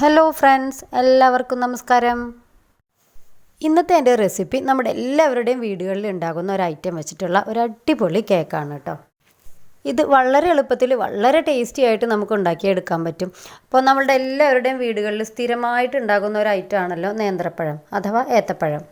Hello friends എല്ലാവർക്കും നമസ്കാരം. ഇന്നത്തെ എന്റെ റെസിപ്പി നമ്മുടെ എല്ലാവരുടെയും വീടുകളിൽ ഉണ്ടാകുന്ന ഒരു ഐറ്റം വെച്ചിട്ടുള്ള ഒരു അടിപൊളി കേക്കാണ് കേട്ടോ ഇത് വളരെ എളുപ്പത്തിൽ വളരെ ടേസ്റ്റി ആയിട്ട് നമുക്ക് ഉണ്ടാക്കിയെടുക്കാൻ പറ്റും. അപ്പോൾ നമ്മളുടെ എല്ലാവരുടെയും വീടുകളിൽ സ്ഥിരമായിട്ട് ഉണ്ടാകുന്ന ഒരു ഐറ്റമാണല്ലോ നേന്ത്രപ്പഴം അഥവാ ഏത്തപ്പഴം.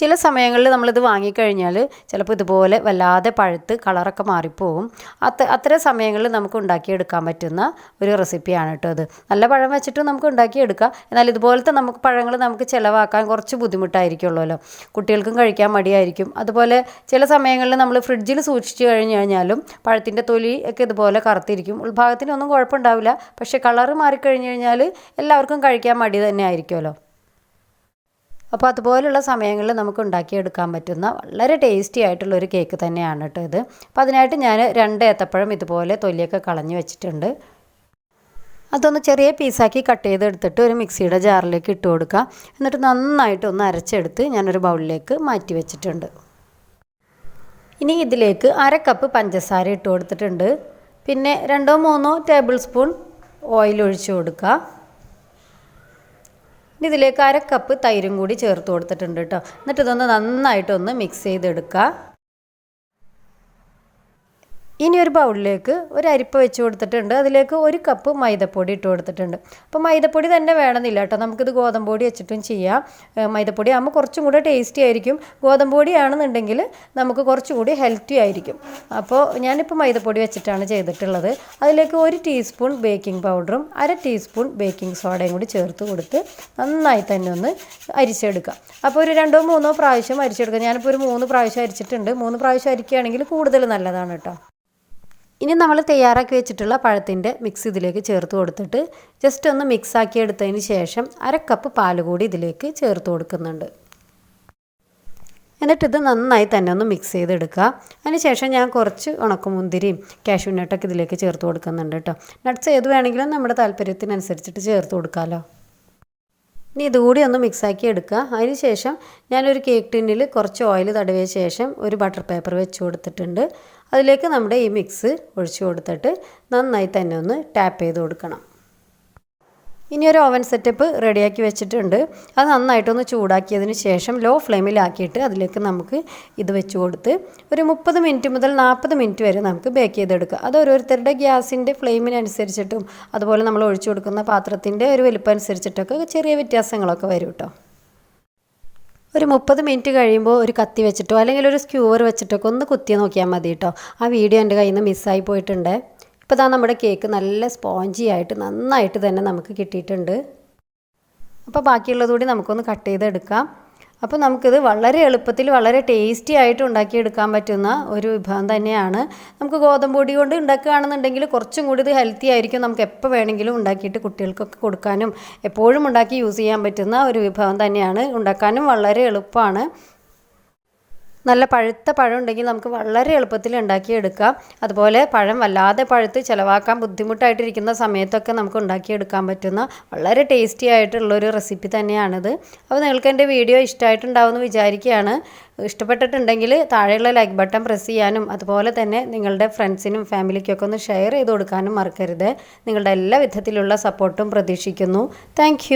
ചില സമയങ്ങളിൽ നമ്മളിത് വാങ്ങിക്കഴിഞ്ഞാൽ ചിലപ്പോൾ ഇതുപോലെ വല്ലാതെ പഴുത്ത് കളറൊക്കെ മാറിപ്പോവും. അത്ത അത്തരം സമയങ്ങളിൽ നമുക്ക് ഉണ്ടാക്കിയെടുക്കാൻ പറ്റുന്ന ഒരു റെസിപ്പിയാണ് കേട്ടോ അത് നല്ല പഴം വെച്ചിട്ട് നമുക്ക് ഉണ്ടാക്കിയെടുക്കാം. എന്നാൽ ഇതുപോലത്തെ നമുക്ക് പഴങ്ങൾ നമുക്ക് ചിലവാക്കാൻ കുറച്ച് ബുദ്ധിമുട്ടായിരിക്കുമല്ലോ കുട്ടികൾക്കും കഴിക്കാൻ മടിയായിരിക്കും. അതുപോലെ ചില സമയങ്ങളിൽ നമ്മൾ ഫ്രിഡ്ജിൽ സൂക്ഷിച്ചു കഴിഞ്ഞ് കഴിഞ്ഞാലും പഴത്തിന്റെ തൊലി ഒക്കെ ഇതുപോലെ കറുത്തിരിക്കും. ഉൾഭാഗത്തിനൊന്നും കുഴപ്പമുണ്ടാവില്ല. പക്ഷേ കളറ് മാറിക്കഴിഞ്ഞ് കഴിഞ്ഞാൽ എല്ലാവർക്കും കഴിക്കാൻ മടി തന്നെ ആയിരിക്കുമല്ലോ. അപ്പോൾ അതുപോലുള്ള സമയങ്ങളിൽ നമുക്ക് ഉണ്ടാക്കിയെടുക്കാൻ പറ്റുന്ന വളരെ ടേസ്റ്റി ആയിട്ടുള്ള ഒരു കേക്ക് തന്നെയാണ് കേട്ടോ ഇത്. അപ്പോൾ അതിനായിട്ട് ഞാൻ രണ്ട് ഏത്തപ്പഴം ഇതുപോലെ തൊലിയൊക്കെ കളഞ്ഞു വെച്ചിട്ടുണ്ട്. അതൊന്ന് ചെറിയ പീസാക്കി കട്ട് ചെയ്തെടുത്തിട്ട് ഒരു മിക്സിയുടെ ജാറിലേക്ക് ഇട്ട് കൊടുക്കുക എന്നിട്ട് നന്നായിട്ട് ഒന്ന് അരച്ചെടുത്ത് ഞാനൊരു ബൗളിലേക്ക് മാറ്റി വെച്ചിട്ടുണ്ട്. ഇനി ഇതിലേക്ക് അര കപ്പ് പഞ്ചസാര ഇട്ട് കൊടുത്തിട്ടുണ്ട്. പിന്നെ രണ്ടോ മൂന്നോ ടേബിൾ സ്പൂൺ ഓയിൽ ഒഴിച്ച് കൊടുക്കുക ഇനി ഇതിലേക്ക് അര കപ്പ് തൈരും കൂടി ചേർത്ത് കൊടുത്തിട്ടുണ്ട് കേട്ടോ. എന്നിട്ട് ഇതൊന്ന് നന്നായിട്ടൊന്ന് മിക്സ് ചെയ്തെടുക്കുക ഇനി ഒരു ബൗളിലേക്ക് ഒരു അരിപ്പ വെച്ച് കൊടുത്തിട്ടുണ്ട്. അതിലേക്ക് ഒരു കപ്പ് മൈദപ്പൊടി ഇട്ട് കൊടുത്തിട്ടുണ്ട്. അപ്പോൾ മൈദപ്പൊടി തന്നെ വേണമെന്നില്ല കേട്ടോ. നമുക്കിത് ഗോതമ്പ് പൊടി വെച്ചിട്ടും ചെയ്യാം. മൈദപ്പൊടി ആകുമ്പോൾ കുറച്ചും കൂടെ ടേസ്റ്റി ആയിരിക്കും. ഗോതമ്പൊടി ആണെന്നുണ്ടെങ്കിൽ നമുക്ക് കുറച്ചുകൂടി ഹെൽത്തി ആയിരിക്കും. അപ്പോൾ ഞാനിപ്പോൾ മൈദപ്പൊടി വെച്ചിട്ടാണ് ചെയ്തിട്ടുള്ളത്. അതിലേക്ക് ഒരു ടീസ്പൂൺ ബേക്കിംഗ് പൗഡറും അര ടീസ്പൂൺ ബേക്കിംഗ് സോഡയും കൂടി ചേർത്ത് കൊടുത്ത് നന്നായി തന്നെ ഒന്ന് അരിച്ചെടുക്കാം. അപ്പോൾ ഒരു രണ്ടോ മൂന്നോ പ്രാവശ്യം അരിച്ചെടുക്കാം. ഞാനിപ്പോൾ ഒരു മൂന്ന് പ്രാവശ്യം അരിച്ചിട്ടുണ്ട്. മൂന്ന് പ്രാവശ്യം അരിക്കുകയാണെങ്കിൽ കൂടുതൽ നല്ലതാണ് കേട്ടോ. ഇനി നമ്മൾ തയ്യാറാക്കി വെച്ചിട്ടുള്ള പഴത്തിന്റെ മിക്സ് ഇതിലേക്ക് ചേർത്ത് കൊടുത്തിട്ട് ജസ്റ്റ് ഒന്ന് മിക്സ് ആക്കി എടുത്തതിന് ശേഷം അര കപ്പ് പാൽ കൂടി ഇതിലേക്ക് ചേർത്ത് കൊടുക്കുന്നുണ്ട്. എന്നിട്ടിത് നന്നായി തന്നെ ഒന്ന് മിക്സ് ചെയ്തെടുക്കുക. അതിനുശേഷം ഞാൻ കുറച്ച് ഉണക്കമുന്തിരിയും കാഷ്യൂ നട്ടൊക്കെ ഇതിലേക്ക് ചേർത്ത് കൊടുക്കുന്നുണ്ട് കേട്ടോ നട്ട്സ് ഏത് വേണമെങ്കിലും നമ്മുടെ താല്പര്യത്തിനനുസരിച്ചിട്ട് ചേർത്ത് കൊടുക്കാമല്ലോ ഇനി ഇതുകൂടി ഒന്ന് മിക്സാക്കി എടുക്കുക. അതിന് ശേഷം ഞാനൊരു കേക്ക് ടിന്നിൽ കുറച്ച് ഓയിൽ തടവിയ ശേഷം ഒരു ബട്ടർ പേപ്പർ വെച്ച് കൊടുത്തിട്ടുണ്ട്. അതിലേക്ക് നമ്മുടെ ഈ മിക്സ് ഒഴിച്ചു കൊടുത്തിട്ട് നന്നായി തന്നെ ഒന്ന് ടാപ്പ് ചെയ്ത് കൊടുക്കണം. ഇനി ഒരു ഓവൻ സെറ്റപ്പ് റെഡിയാക്കി വെച്ചിട്ടുണ്ട്. അത് നന്നായിട്ടൊന്ന് ചൂടാക്കിയതിന് ശേഷം ലോ ഫ്ലെയിമിലാക്കിയിട്ട് അതിലേക്ക് നമുക്ക് ഇത് വെച്ച് കൊടുത്ത് ഒരു മുപ്പത് മിനിറ്റ് മുതൽ നാൽപ്പത് മിനിറ്റ് വരെ നമുക്ക് ബേക്ക് ചെയ്തെടുക്കുക അത് ഓരോരുത്തരുടെ ഗ്യാസിന്റെ ഫ്ലെയിമിനനുസരിച്ചിട്ടും അതുപോലെ നമ്മൾ ഒഴിച്ചു കൊടുക്കുന്ന പാത്രത്തിന്റെ ഒരു വലിപ്പം അനുസരിച്ചിട്ടൊക്കെ ചെറിയ വ്യത്യാസങ്ങളൊക്കെ വരും കേട്ടോ ഒരു മുപ്പത് മിനിറ്റ് കഴിയുമ്പോൾ ഒരു കത്തി വെച്ചിട്ടോ അല്ലെങ്കിൽ ഒരു സ്ക്യൂവർ വെച്ചിട്ടൊക്കെ ഒന്ന് കുത്തി നോക്കിയാൽ മതി കേട്ടോ ആ വീഡിയോ എന്റെ കയ്യിൽ നിന്ന് മിസ്സായി പോയിട്ടുണ്ട്. ഇപ്പോൾ ഇതാ നമ്മുടെ കേക്ക് നല്ല സ്പോഞ്ചി ആയിട്ട് നന്നായിട്ട് തന്നെ നമുക്ക് കിട്ടിയിട്ടുണ്ട്. അപ്പോൾ ബാക്കിയുള്ളത് കൂടി നമുക്കൊന്ന് കട്ട് ചെയ്തെടുക്കാം. അപ്പോൾ നമുക്കിത് വളരെ എളുപ്പത്തിൽ വളരെ ടേസ്റ്റി ആയിട്ട് ഉണ്ടാക്കിയെടുക്കാൻ പറ്റുന്ന ഒരു വിഭവം തന്നെയാണ്. നമുക്ക് ഗോതമ്പ് പൊടി കൊണ്ട് ഉണ്ടാക്കുകയാണെന്നുണ്ടെങ്കിൽ കുറച്ചും കൂടി ഇത് ഹെൽത്തി ആയിരിക്കും. നമുക്ക് എപ്പോൾ വേണമെങ്കിലും ഉണ്ടാക്കിയിട്ട് കുട്ടികൾക്കൊക്കെ കൊടുക്കാനും എപ്പോഴും ഉണ്ടാക്കി യൂസ് ചെയ്യാൻ പറ്റുന്ന ഒരു വിഭവം തന്നെയാണ്. ഉണ്ടാക്കാനും വളരെ എളുപ്പമാണ്. നല്ല പഴുത്ത പഴം ഉണ്ടെങ്കിൽ നമുക്ക് വളരെ എളുപ്പത്തിൽ ഉണ്ടാക്കിയെടുക്കാം. അതുപോലെ പഴം വല്ലാതെ പഴുത്ത് ചിലവാക്കാൻ ബുദ്ധിമുട്ടായിട്ടിരിക്കുന്ന സമയത്തൊക്കെ നമുക്ക് ഉണ്ടാക്കിയെടുക്കാൻ പറ്റുന്ന വളരെ ടേസ്റ്റി ആയിട്ടുള്ളൊരു റെസിപ്പി തന്നെയാണിത്. അപ്പോൾ നിങ്ങൾക്ക് എന്റെ വീഡിയോ ഇഷ്ടമായിട്ടുണ്ടാവുമെന്ന് വിചാരിക്കുകയാണ്. ഇഷ്ടപ്പെട്ടിട്ടുണ്ടെങ്കിൽ താഴെയുള്ള ലൈക്ക് ബട്ടൺ പ്രസ് ചെയ്യാനും അതുപോലെ തന്നെ നിങ്ങളുടെ ഫ്രണ്ട്സിനും ഫാമിലിക്കൊക്കെ ഒന്ന് ഷെയർ ചെയ്ത് കൊടുക്കാനും മറക്കരുത്. നിങ്ങളുടെ എല്ലാ വിധത്തിലുള്ള സപ്പോർട്ടും പ്രതീക്ഷിക്കുന്നു. താങ്ക്